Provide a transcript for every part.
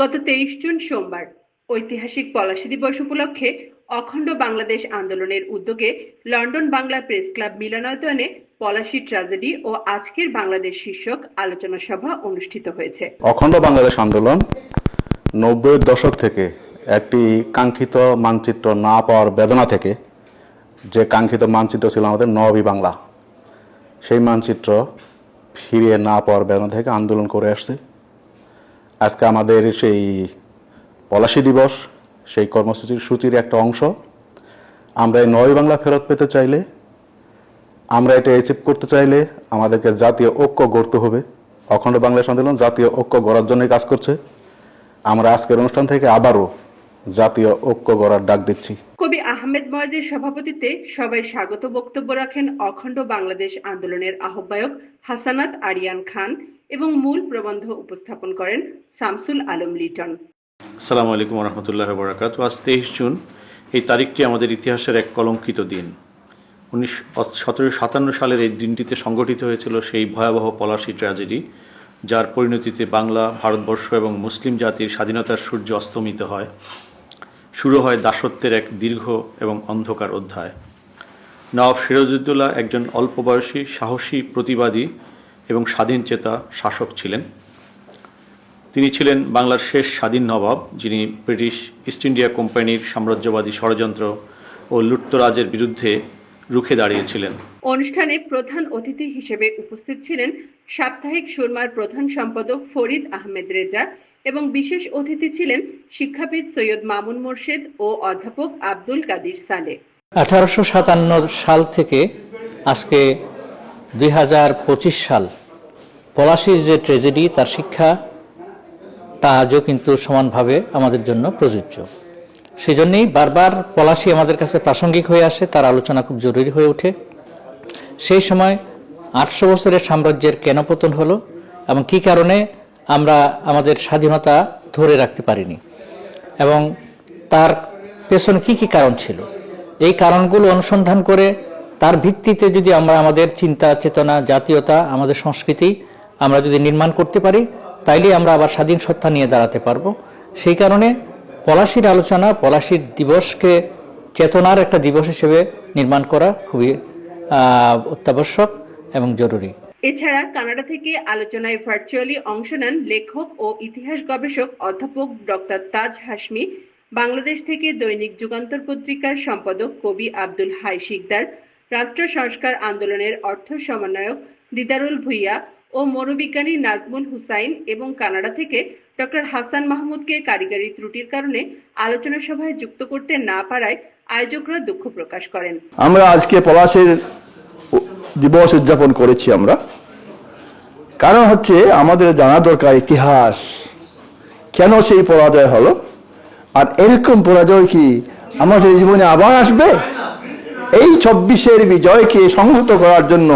গত তেইশ জুন সোমবার ঐতিহাসিক পলাশী দিবস উপলক্ষে অখণ্ড বাংলাদেশ আন্দোলনের উদ্যোগে লন্ডন বাংলা প্রেস ক্লাব মিলনায়তনে পলাশী ট্র্যাজেডি ও আজকের বাংলাদেশ শীর্ষক আলোচনা সভা অনুষ্ঠিত হয়েছে। অখণ্ড বাংলাদেশ আন্দোলন নব্বইয়ের দশক থেকে একটি কাঙ্ক্ষিত মানচিত্র না পাওয়ার বেদনা থেকে যে কাঙ্ক্ষিত মানচিত্র ছিল আমাদের নবী বাংলা, সেই মানচিত্র ফিরিয়ে না পাওয়ার বেদনা থেকে আন্দোলন করে আসছে। আজকে আমাদের সেই পলাশী দিবস, সেই কর্মসূচির সূচির একটা অংশ। আমরা এই নবী বাংলা ফেরত পেতে চাইলে, আমরা এটা অ্যাচিভ করতে চাইলে আমাদেরকে জাতীয় ঐক্য গড়তে হবে। অখণ্ড বাংলা আন্দোলন জাতীয় ঐক্য গড়ার জন্যই কাজ করছে। আমরা আজকের অনুষ্ঠান থেকে আবারও জাতীয় ঐক্য গড়ার ডাক দিচ্ছি। কবি আহমেদ ময়েজের সভাপতিত্বে সবাই স্বাগত বক্তব্য রাখেন অখণ্ড বাংলাদেশ আন্দোলনের আহ্বায়ক হাসানাত আরিয়ান খান। এবং মূল প্রবন্ধ উপস্থাপন করেন শামসুল আলম লিটন। আসসালামু আলাইকুম রহমতুল্লাহ বরাকাত আজ তেইশ জুন, এই তারিখটি আমাদের ইতিহাসের এক কলঙ্কিত দিন। উনিশ, সতেরোশো সাতান্ন সালের এই দিনটিতে সংগঠিত হয়েছিল সেই ভয়াবহ পলাশী ট্র্যাজেডি, যার পরিণতিতে বাংলা, ভারতবর্ষ এবং মুসলিম জাতির স্বাধীনতার সূর্য অস্তমিত হয়। শুরু হয় দাসত্বের এক দীর্ঘ এবং অন্ধকার অধ্যায়। নবাব সিরাজউদ্দৌলা একজন অল্প বয়সী সাহসী, প্রতিবাদী এবং স্বাধীনচেতা শাসক ছিলেন। তিনি ছিলেন বাংলার শেষ স্বাধীন নবাব যিনি ব্রিটিশ ইস্ট ইন্ডিয়া কোম্পানির সাম্রাজ্যবাদী ষড়যন্ত্র ও লুট্তরাজের বিরুদ্ধে রুখে দাঁড়িয়েছিলেন। অনুষ্ঠানে প্রধান অতিথি হিসেবে উপস্থিত ছিলেন সাপ্তাহিক সুরমার প্রধান সম্পাদক ফরিদ আহমেদ রেজা এবং বিশেষ অতিথি ছিলেন শিক্ষাবিদ সৈয়দ মামুন মোর্শেদ ও অধ্যাপক আব্দুল কাদির সালে। আঠারোশো সাতান্ন সাল থেকে আজকে দুই হাজার পঁচিশ সাল পলাশির যে ট্রেজেডি তার শিক্ষা, তা আজও কিন্তু সমানভাবে আমাদের জন্য প্রযোজ্য। সেই জন্যেই বারবার পলাশি আমাদের কাছে প্রাসঙ্গিক হয়ে আসে, তার আলোচনা খুব জরুরি হয়ে ওঠে। সেই সময় আটশো বছরের সাম্রাজ্যের কেন পতন হলো এবং কি কারণে আমরা আমাদের স্বাধীনতা ধরে রাখতে পারিনি এবং তার পেছনে কি কি কারণ ছিল? এই কারণগুলো অনুসন্ধান করে তার ভিত্তিতে যদি আমরা আমাদের চিন্তা, চেতনা, জাতীয়তা, আমাদের সংস্কৃতি আমরা যদি নির্মাণ করতে পারি তাইলে আমরা আবার স্বাধীন সত্তা নিয়ে দাঁড়াতে পারব। সেই কারণে পলাশির আলোচনা, পলাশির দিবসকে চেতনার একটা দিবস হিসেবে নির্মাণ করা খুবই অত্যাবশ্যক এবং জরুরি। এছাড়া কানাডা থেকে আলোচনায় ভার্চুয়ালি অংশ নেন লেখক ও ইতিহাস গবেষক অধ্যাপক ডক্টর তাজ হাসমি বাংলাদেশ থেকে দৈনিক যুগান্তর পত্রিকার সম্পাদক কবি আব্দুল হাই শিকদার, রাষ্ট্র সংস্কার আন্দোলনের অর্থ সমন্বয়ক দিদারুল ভুইয়া ও মনোবিজ্ঞানী নাজমুল হুসাইন এবং কানাডা থেকে ডক্টর হাসান মাহমুদকে কারিগরি ত্রুটির কারণে আলোচনা সভায় যুক্ত করতে না পারায় আয়োজকরা দুঃখ প্রকাশ করেন। আমরা আজকে পলাশের দিবস উদযাপন করেছি আমরা। কারণ হচ্ছে আমাদের জানা দরকার ইতিহাস। কেন সেই পরাজয় হলো? আর এরকম পরাজয় কি আমাদের জীবনে আবার আসবে? এই চব্বিশের বিজয়কে সংহত করার জন্য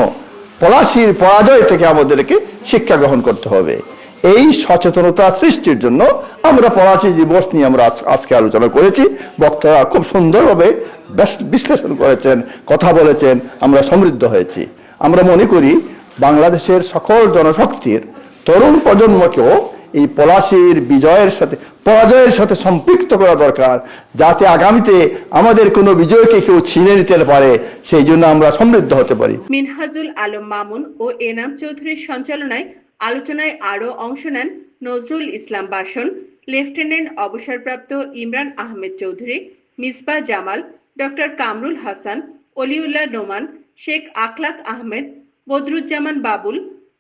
পলাশির পরাজয় থেকে আমাদেরকে শিক্ষা গ্রহণ করতে হবে। এই সচেতনতা সৃষ্টির জন্য আমরা পলাশি দিবস নিয়ে আমরা আজকে আলোচনা করেছি, বক্তারা খুব সুন্দরভাবে বেশ- বিশ্লেষণ করেছেন, কথা বলেছেন, আমরা সমৃদ্ধ হয়েছি। আমরা মনে করি বাংলাদেশের সকল জনশক্তির তরুণ প্রজন্মকেও এই পলাশির বিজয়ের সাথে, পরাজয়ের সাথে সম্পৃক্ত করা দরকার, যাতে আগামীতে আমাদের কোনো বিজয়কে কেউ ছিনে নিতে পারে, সেই জন্য আমরা সমৃদ্ধ হতে পারি। মিনহাজুল আলম মামুন ও এনাম চৌধুরীর সঞ্চালনায় আলোচনায় আরও অংশ নেন নজরুল ইসলাম বাসন, লেফটেন্যান্ট অবসরপ্রাপ্ত ইমরান আহমেদ চৌধুরী, মিসবা জামাল, ডক্টর কামরুল হাসান, অলিউল্লাহ নোমান, শেখ আখলাক আহমেদ, বদরুজ্জামান বাবুল,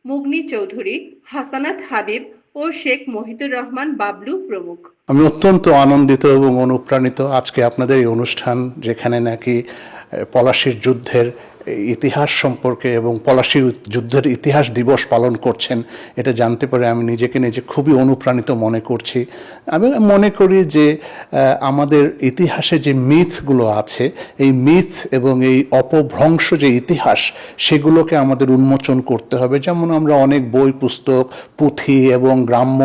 মুগনি চৌধুরী, হাসানাত হাবিব ও শেখ মহিদুর রহমান বাবলু প্রমুখ। আমি অত্যন্ত আনন্দিত এবং অনুপ্রাণিত আজকে আপনাদের এই অনুষ্ঠান, যেখানে নাকি পলাশির যুদ্ধের ইতিহাস সম্পর্কে এবং পলাশি যুদ্ধের ইতিহাস দিবস পালন করছেন, এটা জানতে পারে আমি নিজেকে নিজে খুবই অনুপ্রাণিত মনে করছি। আমি মনে করি যে আমাদের ইতিহাসে যে মিথগুলো আছে, এই মিথ এবং এই অপভ্রংশ যে ইতিহাস, সেগুলোকে আমাদের উন্মোচন করতে হবে। যেমন আমরা অনেক বই, পুস্তক, পুঁথি এবং গ্রাম্য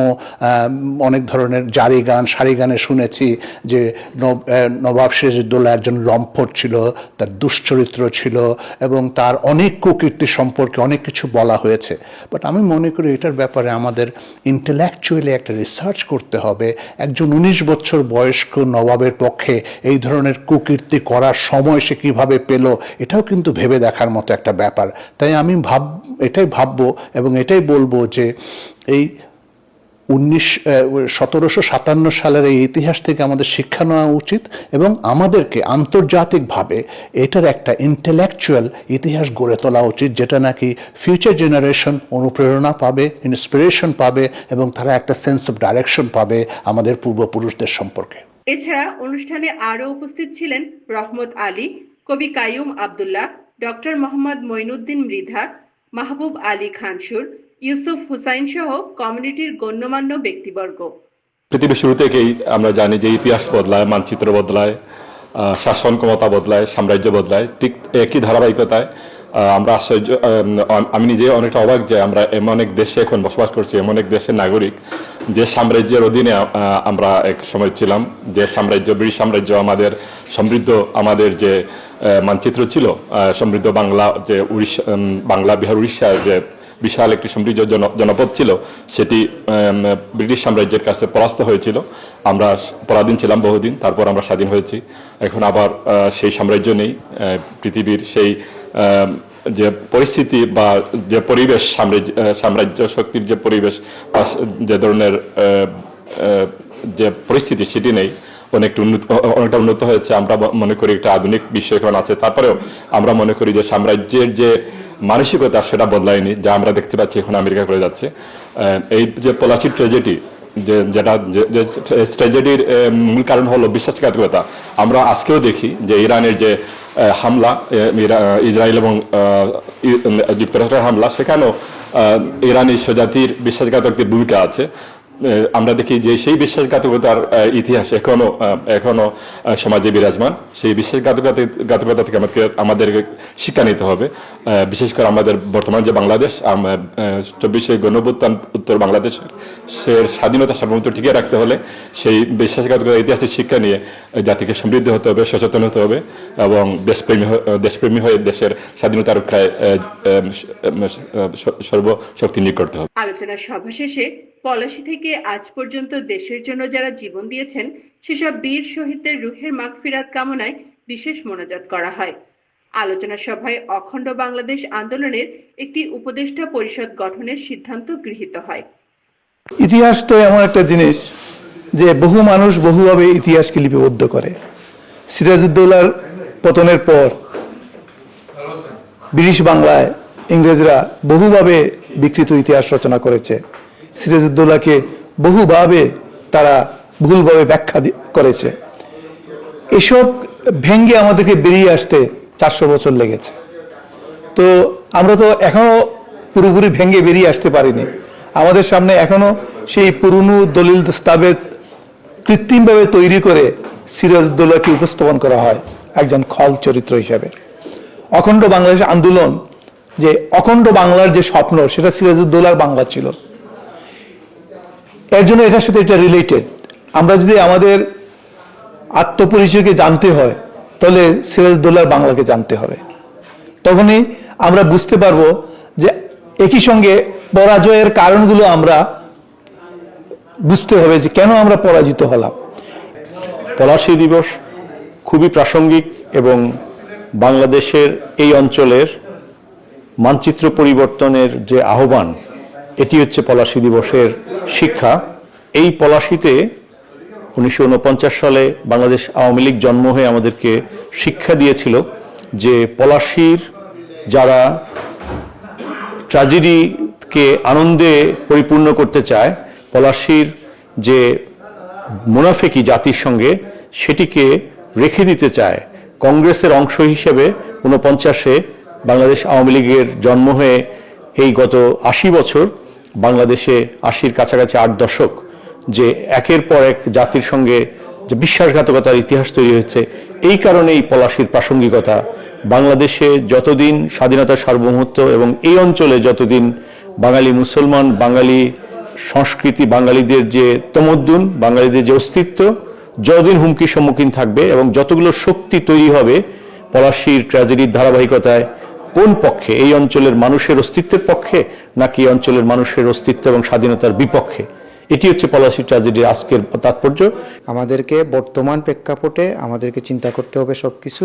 অনেক ধরনের জারি গান, সারি গানে শুনেছি যে নবাব সিরাজউদ্দৌলা একজন লম্পট ছিল, তার দুশ্চরিত্র ছিল এবং তার অনেক কুকীর্তি সম্পর্কে অনেক কিছু বলা হয়েছে। বাট আমি মনে করি এটার ব্যাপারে আমাদের ইন্টেলেকচুয়ালি একটা রিসার্চ করতে হবে। একজন উনিশ বছর বয়স্ক নবাবের পক্ষে এই ধরনের কুকীর্তি করার সময় সে কীভাবে পেল, এটাও কিন্তু ভেবে দেখার মতো একটা ব্যাপার। তাই আমি ভাব, এটাই ভাববো এবং এটাই বলব যে এই উনিশ সতেরোশো সাতান্ন সালের এই ইতিহাস থেকে আমাদের শিক্ষা নেওয়া উচিত এবং আমাদেরকে আন্তর্জাতিকভাবে এটার একটা ইন্টেলেকচুয়াল ইতিহাস গড়ে তোলা উচিত, যেটা নাকি ফিউচার জেনারেশন অনুপ্রেরণা পাবে ইন্সপিরেশন পাবে এবং তারা একটা সেন্স অফ ডাইরেকশন পাবে আমাদের পূর্বপুরুষদের সম্পর্কে। এছাড়া অনুষ্ঠানে আরও উপস্থিত ছিলেন রহমত আলী, কবি কাইয়ুম আব্দুল্লাহ, ডক্টর মোহাম্মদ মঈনুদ্দিন মৃধা, মাহবুব আলী খানসুর ইউসুফ হুসাইন সহ কমিউনিটির গণ্যমান্য ব্যক্তিবর্গ। পৃথিবীর শুরু থেকেই আমরা জানি যে ইতিহাস বদলায়, মানচিত্র বদলায় শাসন ক্ষমতা বদলায়, সাম্রাজ্য বদলায়। ঠিক একই ধারাবাহিকতায় আমরা আশ্চর্য আমি নিজে অনেকটা অবাক যে আমরা এমন এক দেশে এখন বসবাস করছি, এমন এক দেশের নাগরিক যে সাম্রাজ্যের অধীনে আমরা এক সময় ছিলাম, যে সাম্রাজ্য, ব্রিটিশ সাম্রাজ্য আমাদের সমৃদ্ধ, আমাদের যে মানচিত্র ছিল সমৃদ্ধ বাংলা, যে উড়িষ্যা বাংলা, বিহার উড়িষ্যা যে বিশাল একটি সমৃদ্ধ জন- জনপদ ছিল। সেটি ব্রিটিশ সাম্রাজ্যের কাছে পরাস্ত হয়েছিল। আমরা পরাধীন ছিলাম বহুদিন, তারপর আমরা স্বাধীন হয়েছি। এখন আবার সেই সাম্রাজ্য নেই। পৃথিবীর সেই যে পরিস্থিতি বা যে পরিবেশ সাম্রাজ্য সাম্রাজ্য শক্তির যে পরিবেশ যে ধরনের যে পরিস্থিতি, সেটি নেই। অনেকটা উন্নত অনেকটা উন্নত হয়েছে। আমরা মনে করি একটা আধুনিক বিশ্ব এখন আছে। তারপরেও আমরা মনে করি যে সাম্রাজ্যের যে মানসিকতা সেটা বদলায়নি, যা আমরা দেখতে পাচ্ছি এখন আমেরিকা করে যাচ্ছে। এই যে পলাশি ট্রেজেডি যে যেটা, যে- ট্র্যাজেডির মূল কারণ হলো বিশ্বাসঘাতকতা। আমরা আজকেও দেখি যে ইরানের যে হামলা ইসরায়েল এবং যুক্তরাষ্ট্রের হামলা, সেখানেও ইরানি স্বজাতির বিশ্বাসঘাতকদের ভূমিকা আছে। আমরা দেখি যে সেই বিশ্বাসঘাতকতার ইতিহাস এখনও এখনও সমাজে বিরাজমান। সেই বিশ্বাসঘাতকতা, ঘাতকতা থেকে আমাদের আমাদেরকে শিক্ষা নিতে হবে। বিশেষ করে আমাদের বর্তমান যে বাংলাদেশ চব্বিশে গণভুত্থান উত্তর বাংলাদেশের স্বাধীনতা সার্বভৌমত্ব টিকিয়ে রাখতে হলে সেই বিশ্বাসঘাতকতা ইতিহাসের শিক্ষা নিয়ে জাতিকে সমৃদ্ধ হতে হবে, সচেতন হতে হবে এবং দেশপ্রেমী দেশপ্রেমী হয়ে দেশের স্বাধীনতা রক্ষায় সর্বশক্তি নিয়োগ করতে হবে। আলোচনা সভা শেষে পলাশী থেকে আজ পর্যন্ত দেশের জন্য যারা জীবন দিয়েছেন, সেসব বীর শহীদদের রুহের মাগফিরাত কামনায় বিশেষ মোনাজাত করা হয়। আলোচনা সভায় অখণ্ড বাংলাদেশ আন্দোলনের একটি উপদেষ্টা পরিষদ গঠনের সিদ্ধান্ত গৃহীত হয়। ইতিহাস তো এমন একটা জিনিস যে বহু মানুষ বহুভাবে ইতিহাসকে লিপিবদ্ধ করে। সিরাজউদ্দৌলার পতনের পর ব্রিটিশ বাংলায় ইংরেজরা বহুভাবে বিকৃত ইতিহাস রচনা করেছে। সিরাজউদ্দৌলাকে বহুভাবে তারা ভুলভাবে ব্যাখ্যা করেছে। এসব ভেঙ্গে আমাদেরকে বেরিয়ে আসতে চারশো বছর লেগেছে। তো আমরা তো এখনও পুরোপুরি ভেঙে বেরিয়ে আসতে পারিনি। আমাদের সামনে এখনও সেই পুরনো দলিল দস্তাবেজ কৃত্রিমভাবে তৈরি করে সিরাজউদ্দৌলাকে উপস্থাপন করা হয় একজন খল চরিত্র হিসেবে। অখণ্ড বাংলাদেশ আন্দোলন যে অখণ্ড বাংলার যে স্বপ্ন, সেটা সিরাজউদ্দৌলার বাংলা ছিল। এর জন্য এটার সাথে এটা রিলেটেড আমরা যদি আমাদের আত্মপরিচয়কে জানতে হয়, তাহলে সিরাজউদ্দৌলার বাংলাকে জানতে হবে। তখনই আমরা বুঝতে পারব যে একই সঙ্গে পরাজয়ের কারণগুলো আমরা বুঝতে হবে যে কেন আমরা পরাজিত হলাম। পলাশী দিবস খুবই প্রাসঙ্গিক এবং বাংলাদেশের এই অঞ্চলের মানচিত্র পরিবর্তনের যে আহ্বান এটি হচ্ছে পলাশী দিবসের শিক্ষা। এই পলাশীতে উনিশশো সালে বাংলাদেশ আওয়ামী লীগ জন্ম হয়ে আমাদেরকে শিক্ষা দিয়েছিল যে পলাশীর যারা ট্র্যাজেডিকে আনন্দে পরিপূর্ণ করতে চায়, পলাশীর যে মুনাফেকি জাতির সঙ্গে সেটিকে রেখে দিতে চায়। কংগ্রেসের অংশ হিসেবে ঊনপঞ্চাশে বাংলাদেশ আওয়ামী লীগের জন্ম হয়ে এই গত আশি বছর বাংলাদেশে আশির কাছাকাছি আট দশক যে একের পর এক জাতির সঙ্গে যে বিশ্বাসঘাতকতার ইতিহাস তৈরি হয়েছে, এই কারণে এই পলাশির প্রাসঙ্গিকতা। বাংলাদেশে যতদিন স্বাধীনতা সার্বভৌমত্ব এবং এই অঞ্চলে যতদিন বাঙালি মুসলমান, বাঙালি সংস্কৃতি, বাঙালিদের যে তমদ্দুন, বাঙালিদের যে অস্তিত্ব, যতদিন হুমকির সম্মুখীন থাকবে এবং যতগুলো শক্তি তৈরি হবে পলাশির ট্র্যাজেডির ধারাবাহিকতায় কোন পক্ষে? এই অঞ্চলের মানুষের অস্তিত্বের পক্ষে নাকি অঞ্চলের মানুষের অস্তিত্ব এবং স্বাধীনতার বিপক্ষে? এটি হচ্ছে পলাশি ট্র্যাজেডির আজকের তাৎপর্য। আমাদেরকে বর্তমান প্রেক্ষাপটে আমাদেরকে চিন্তা করতে হবে সব কিছু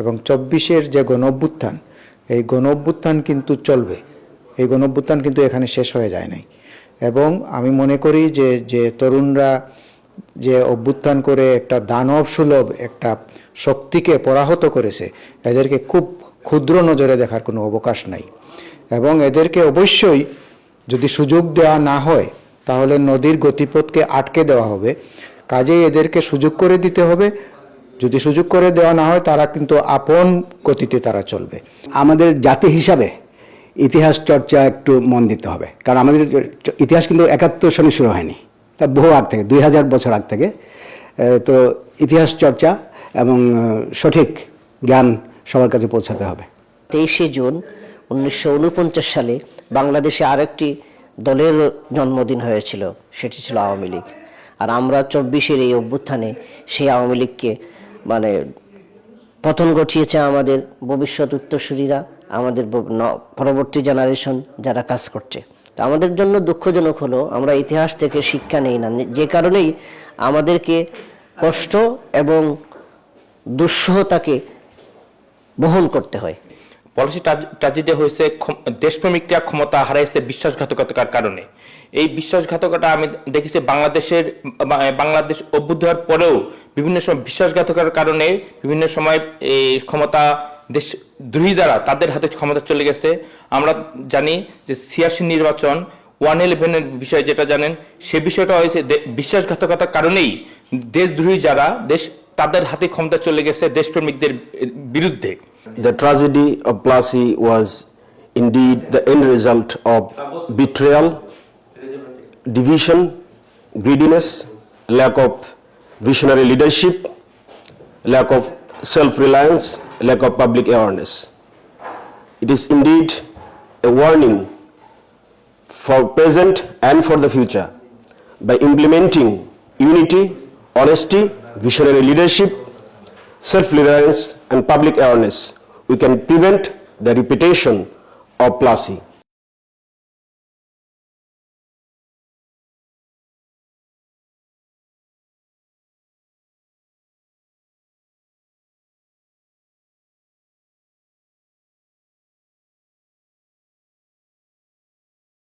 এবং চব্বিশের যে গণ অভ্যুত্থান এই গণ অভ্যুত্থান কিন্তু চলবে। এই গণ অভ্যুত্থান কিন্তু এখানে শেষ হয়ে যায় নাই। এবং আমি মনে করি যে যে তরুণরা যে অভ্যুত্থান করে একটা দানব সুলভ একটা শক্তিকে পরাহত করেছে, এদেরকে খুব ক্ষুদ্র নজরে দেখার কোনো অবকাশ নাই। এবং এদেরকে অবশ্যই যদি সুযোগ দেওয়া না হয়, তাহলে নদীর গতিপথকে আটকে দেওয়া হবে। কাজেই এদেরকে সুযোগ করে দিতে হবে। যদি সুযোগ করে দেওয়া না হয়, তারা কিন্তু আপন গতিতে তারা চলবে। আমাদের জাতি হিসাবে ইতিহাস চর্চা একটু মন দিতে হবে। কারণ আমাদের ইতিহাস কিন্তু একাত্তর সনে শুরু হয়নি। তা বহু আগ থেকে, দুই হাজার বছর আগ থেকে। তো ইতিহাস চর্চা এবং সঠিক জ্ঞান সবার কাছে পৌঁছাতে হবে। তেইশে জুন উনিশশো উনপঞ্চাশ সালে বাংলাদেশে আরেকটি দলের জন্মদিন হয়েছিল, সেটি ছিল আওয়ামী লীগ। আর আমরা চব্বিশের এই অভ্যুত্থানে সেই আওয়ামী লীগকে মানে পতন ঘটিয়েছে আমাদের ভবিষ্যৎ উত্তরসূরিরা, আমাদের পরবর্তী জেনারেশন যারা কাজ করছে। তা আমাদের জন্য দুঃখজনক হলো, আমরা ইতিহাস থেকে শিক্ষা নেই না। যে কারণেই আমাদেরকে কষ্ট এবং দুঃসহতাকে বহন করতে হয়। পলিসি ট্র্যাজেডি হয়েছে দেশপ্রেমিকরা ক্ষমতা হারাইছে বিশ্বাসঘাতকতার কারণে। এই বিশ্বাসঘাতকতা আমি দেখেছি বাংলাদেশের বাংলাদেশ অভ্যুত হওয়ার পরেও বিভিন্ন সময় বিশ্বাসঘাতকতার কারণে বিভিন্ন সময় এই ক্ষমতা দেশ দ্রোহী দ্বারা তাদের হাতে ক্ষমতা চলে গেছে। আমরা জানি যে সিয়াসি নির্বাচন, ওয়ান ইলেভেনের বিষয়ে যেটা জানেন, সে বিষয়টা হয়েছে বিশ্বাসঘাতকতার কারণেই দেশদ্রোহী যারা, দেশ তাদের হাতে ক্ষমতা চলে গেছে দেশপ্রেমিকদের বিরুদ্ধে The tragedy of Plassey was indeed the end result of betrayal, division, greediness, lack of visionary leadership, lack of self-reliance, lack of public awareness. It is indeed a warning for present and for the future. By implementing unity, honesty, visionary leadership, self-reliance and public awareness, we can prevent the repetition of Plassey.